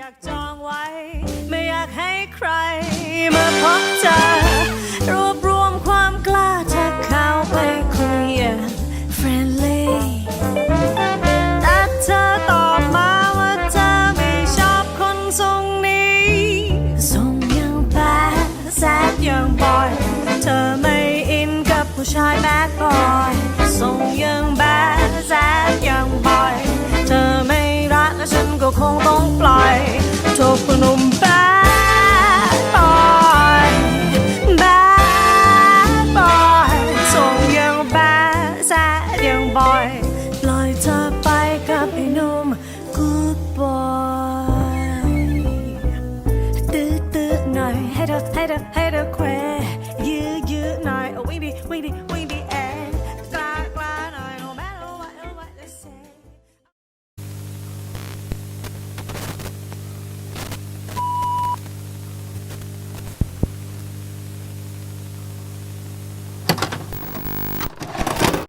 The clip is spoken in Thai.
อยากจองไว้ ไม่อยากให้ใครมาพบเจอรวบรวมความกล้าจะเขาไปคุยอย่าง friendly แต่เธอตอบมาว่าเธอไม่ชอบคนทรงนี้ทรงยังแบดแซดยังบอย เธอไม่อินกับผู้ชายแบดบอยทรงยังแบดแซดยังบอย เธอไม่รักและฉันก็คงต้องปล่อย บ่อยปล่อยเธอไปกับไอ้หนุ่มกูบอยตื้อตื้อหน่อยให้เธอให้เธอให้เธอแควยื้อยื้อหน่อยเอาวิ่งดิวิ่งดิวิ่งดิ